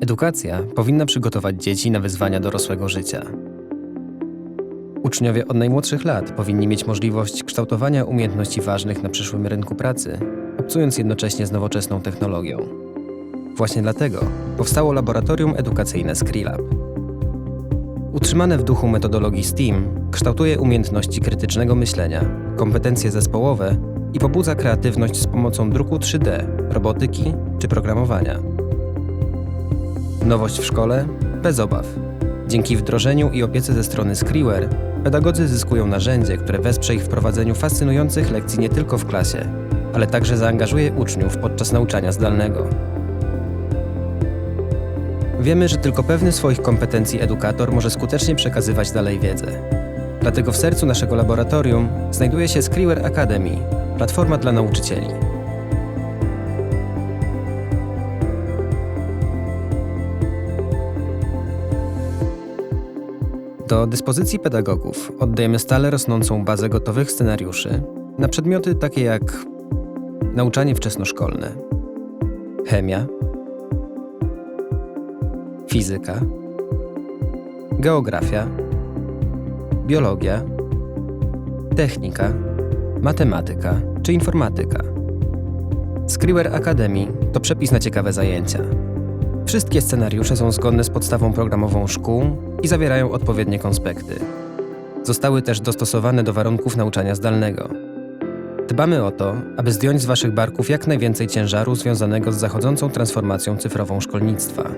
Edukacja powinna przygotować dzieci na wyzwania dorosłego życia. Uczniowie od najmłodszych lat powinni mieć możliwość kształtowania umiejętności ważnych na przyszłym rynku pracy, obcując jednocześnie z nowoczesną technologią. Właśnie dlatego powstało laboratorium edukacyjne Skrilab. Utrzymane w duchu metodologii STEAM, kształtuje umiejętności krytycznego myślenia, kompetencje zespołowe i pobudza kreatywność z pomocą druku 3D, robotyki czy programowania. Nowość w szkole? Bez obaw. Dzięki wdrożeniu i opiece ze strony Skriwer, pedagodzy zyskują narzędzie, które wesprze ich w prowadzeniu fascynujących lekcji nie tylko w klasie, ale także zaangażuje uczniów podczas nauczania zdalnego. Wiemy, że tylko pewny swoich kompetencji edukator może skutecznie przekazywać dalej wiedzę. Dlatego w sercu naszego laboratorium znajduje się Skriwer Academy, platforma dla nauczycieli. Do dyspozycji pedagogów oddajemy stale rosnącą bazę gotowych scenariuszy na przedmioty takie jak nauczanie wczesnoszkolne, chemia, fizyka, geografia, biologia, technika, matematyka czy informatyka. Skriwer Academy to przepis na ciekawe zajęcia. Wszystkie scenariusze są zgodne z podstawą programową szkół i zawierają odpowiednie konspekty. Zostały też dostosowane do warunków nauczania zdalnego. Dbamy o to, aby zdjąć z Waszych barków jak najwięcej ciężaru związanego z zachodzącą transformacją cyfrową szkolnictwa.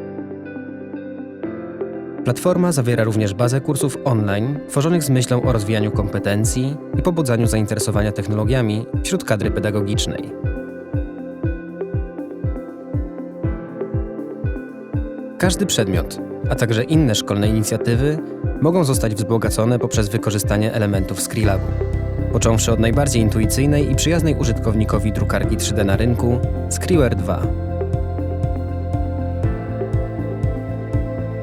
Platforma zawiera również bazę kursów online tworzonych z myślą o rozwijaniu kompetencji i pobudzaniu zainteresowania technologiami wśród kadry pedagogicznej. Każdy przedmiot, a także inne szkolne inicjatywy mogą zostać wzbogacone poprzez wykorzystanie elementów Skrilabu. Począwszy od najbardziej intuicyjnej i przyjaznej użytkownikowi drukarki 3D na rynku, Skriwer 2.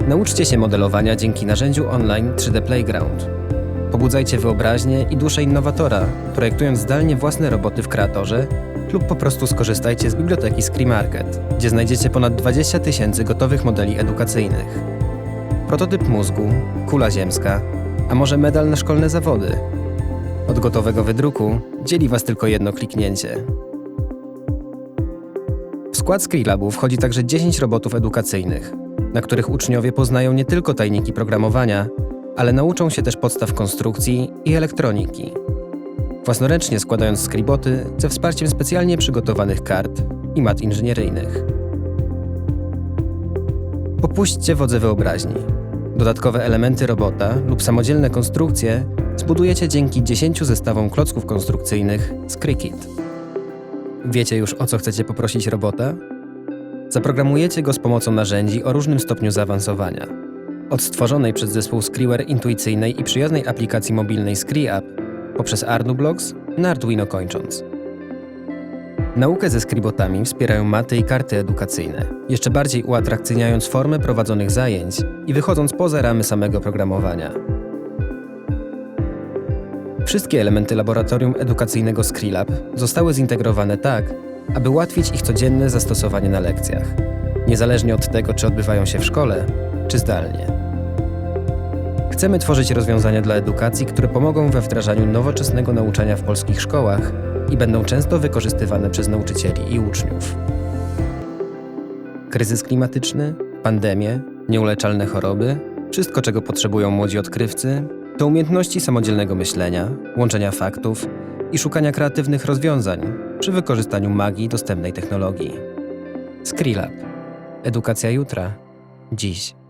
Nauczcie się modelowania dzięki narzędziu online 3D Playground. Pobudzajcie wyobraźnię i duszę innowatora, projektując zdalnie własne roboty w kreatorze lub po prostu skorzystajcie z biblioteki Screamarket, gdzie znajdziecie ponad 20 tysięcy gotowych modeli edukacyjnych. Prototyp mózgu, kula ziemska, a może medal na szkolne zawody. Od gotowego wydruku dzieli Was tylko jedno kliknięcie. W skład Skrilabu wchodzi także 10 robotów edukacyjnych, na których uczniowie poznają nie tylko tajniki programowania, ale nauczą się też podstaw konstrukcji i elektroniki. Własnoręcznie składając skriboty ze wsparciem specjalnie przygotowanych kart i mat inżynieryjnych. Popuśćcie wodze wyobraźni. Dodatkowe elementy robota lub samodzielne konstrukcje zbudujecie dzięki 10 zestawom klocków konstrukcyjnych z Cricut. Wiecie już o co chcecie poprosić robota? Zaprogramujecie go z pomocą narzędzi o różnym stopniu zaawansowania. Od stworzonej przez zespół Skriwer intuicyjnej i przyjaznej aplikacji mobilnej ScreeUp poprzez Ardublocks na Arduino kończąc. Naukę ze skribotami wspierają maty i karty edukacyjne, jeszcze bardziej uatrakcyjniając formę prowadzonych zajęć i wychodząc poza ramy samego programowania. Wszystkie elementy laboratorium edukacyjnego Skrilab zostały zintegrowane tak, aby ułatwić ich codzienne zastosowanie na lekcjach, niezależnie od tego, czy odbywają się w szkole, czy zdalnie. Chcemy tworzyć rozwiązania dla edukacji, które pomogą we wdrażaniu nowoczesnego nauczania w polskich szkołach i będą często wykorzystywane przez nauczycieli i uczniów. Kryzys klimatyczny, pandemie, nieuleczalne choroby, wszystko czego potrzebują młodzi odkrywcy, to umiejętności samodzielnego myślenia, łączenia faktów i szukania kreatywnych rozwiązań przy wykorzystaniu magii dostępnej technologii. Skrilab. Edukacja jutra, dziś.